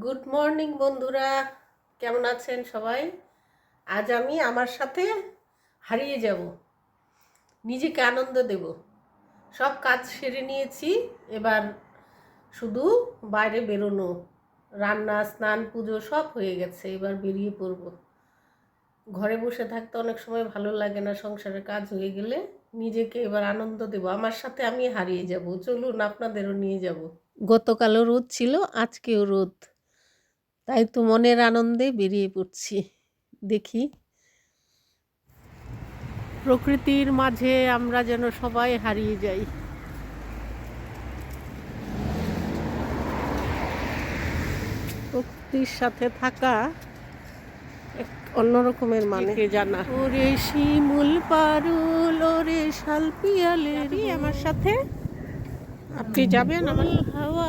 Good morning বন্ধুরা। কেমন আছেন সবাই? আজ আমি আমার সাথে হারিয়ে যাব। নিজেকে আনন্দ দেব। সব কাজ সেরে নিয়েছি। এবার শুধু বাইরে বেরোনো, রান্না, স্নান, পুজো সব হয়ে গেছে। এবার বেরিয়ে পড়ব। ঘরে বসে থাকতে অনেক সময় ভালো লাগে না সংসারের কাজ হয়ে গেলে। নিজেকে এবার আনন্দ দেব। আমার সাথে আমি হারিয়ে যাব। চলুন আপনাদেরও নিয়ে যাব। গতকালও রোদ ছিল, আজকেও রোদ। তাই তো মনের আনন্দে বেরিয়ে পড়ছি। দেখি। প্রকৃতির মাঝে আমরা যেন সবাই হারিয়ে যাই। প্রকৃতির সাথে থাকা এক অন্যরকমের মানে। জানা। ওরে শিমুল পারুল ওরে শালপিয়ালে আমার সাথে? আপনি যাবেন আমার হাওয়া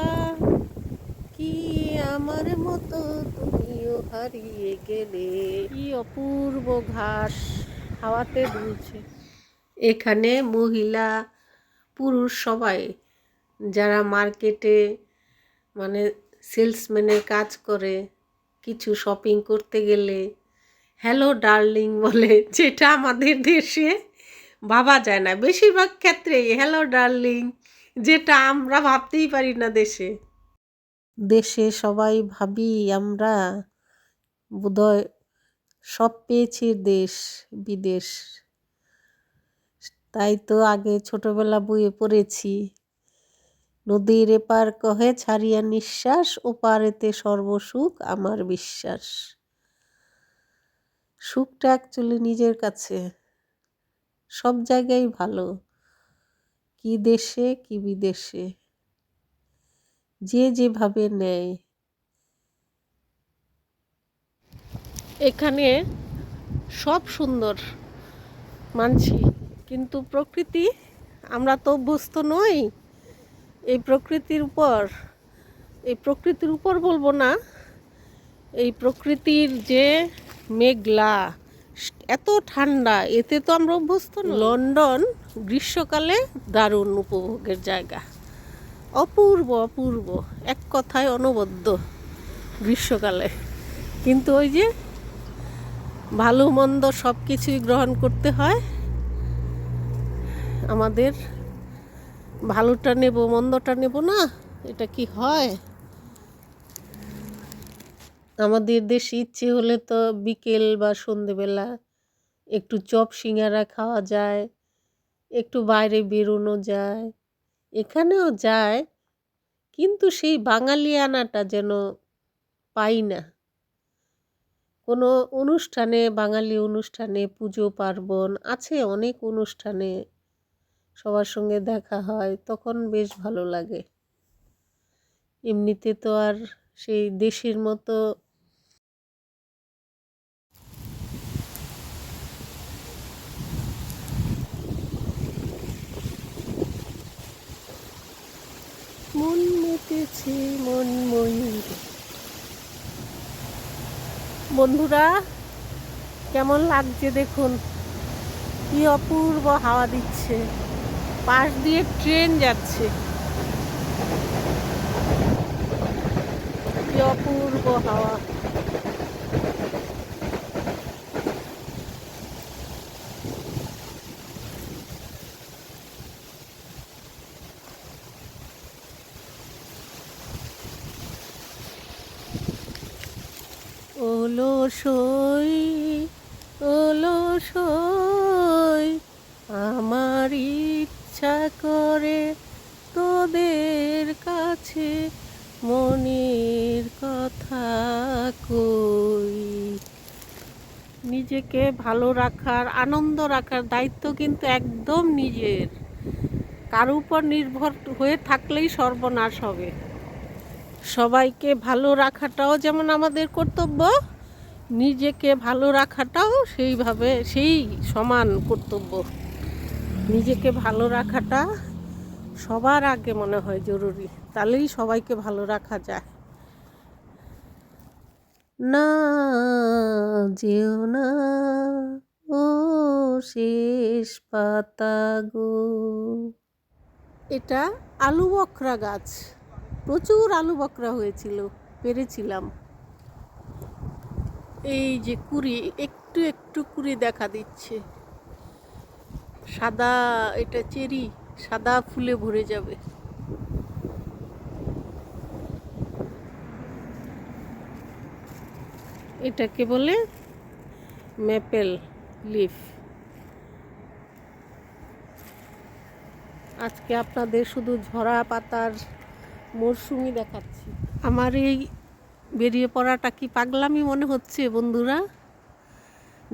কি আমার মতো তুমিও হারিয়ে গেলে? কি অপূর্ব ঘাস হাওয়াতে দুলছে। এখানে মহিলা, পুরুষ সবাই, যারা মার্কেটে মানে সেলসম্যানের কাজ করে, কিছু শপিং করতে গেলে, হ্যালো ডার্লিং বলে, যেটা আমাদের দেশে ভাবা যায় না। বেশিরভাগ ক্ষেত্রেই হ্যালো ডার্লিং যেটা আমরা ভাবতেই পারি না দেশে। দেশে সবাই ভাবি আমরা বোধহয় সব পেয়েছি দেশ, বিদেশ। তাই তো আগে ছোটবেলা বইয়ে পড়েছি। নদীর এপার কহে ছাড়িয়া নিঃশ্বাস ও পারেতে সর্বসুখ আমার বিশ্বাস। সুখটা অ্যাকচুয়ালি নিজের কাছে। সব জায়গায় ভালো। কি দেশে, কি বিদেশে। যে যেভাবে নেয়। এখানে সব সুন্দর মানছি। কিন্তু প্রকৃতি আমরা তো অভ্যস্ত নই। এই প্রকৃতির উপর এই প্রকৃতির উপর বলব না এই প্রকৃতির যে মেঘলা এত ঠান্ডা এতে তো আমরা অভ্যস্ত লন্ডন গ্রীষ্মকালে দারুণ উপভোগের জায়গা। অপূর্ব অপূর্ব, এক কথায় অনবদ্য গ্রীষ্মকালে। কিন্তু ওই যে ভালো, মন্দ সব কিছুই গ্রহণ করতে হয়, আমাদের ভালোটা নেব, মন্দটা নেব না, এটা কি হয়? আমাদের দেশে ইচ্ছে হলে তো বিকেল বা সন্ধেবেলা একটু চপ সিঙ্গারা খাওয়া যায়, একটু বাইরে বেরোনো যায়। এখানেও যায়, কিন্তু সেই বাঙালিয়ানাটা যেন পাই না। কোনো অনুষ্ঠানে, বাঙালি অনুষ্ঠানে, পুজো, পার্বণ আছে অনেক অনুষ্ঠানে সবার সঙ্গে দেখা হয়, তখন বেশ ভালো লাগে। এমনিতে তো আর সেই দেশের মতো মেতেছে মন ময়ূর। বন্ধুরা, কেমন লাগছে দেখুন? কি অপূর্ব হাওয়া দিচ্ছে। পাশ দিয়ে ট্রেন যাচ্ছে। কি অপূর্ব হাওয়া। ওলো সই ওলো সই, আমার ইচ্ছা করে তোদের কাছে মনের কথা কই। নিজেকে ভালো রাখার, আনন্দ রাখার দায়িত্ব কিন্তু একদম নিজের। কার উপর নির্ভর হয়ে থাকলেই সর্বনাশ হবে। সবাইকে ভালো রাখাটাও যেমন আমাদের কর্তব্য, নিজেকে ভালো রাখাটাও সেইভাবে, সেই সমান কর্তব্য। নিজেকে ভালো রাখাটা সবার আগে মনে হয় জরুরি, তাহলেই সবাইকে ভালো রাখা যায়। না যেও না, ও শেষ পাতা গো। এটা আলু বকরা গাছ। প্রচুর আলু বকরা হয়েছিল, পেরেছিলাম। এই যে কুড়ি, একটু একটু কুড়ি দেখা দিচ্ছে। সাদা এটা চেরি, সাদা ফুলে ভরে যাবে। এটাকে বলে ম্যাপেল লিফ। আজকে আপনাদের শুধু ঝরা পাতার মরশুমি দেখাচ্ছি। আমার এই বেরিয়ে পড়াটা কি পাগলামি মনে হচ্ছে বন্ধুরা?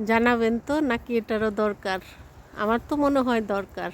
জানাবেন তো নাকি এটারও দরকার? আমার তো মনে হয় দরকার।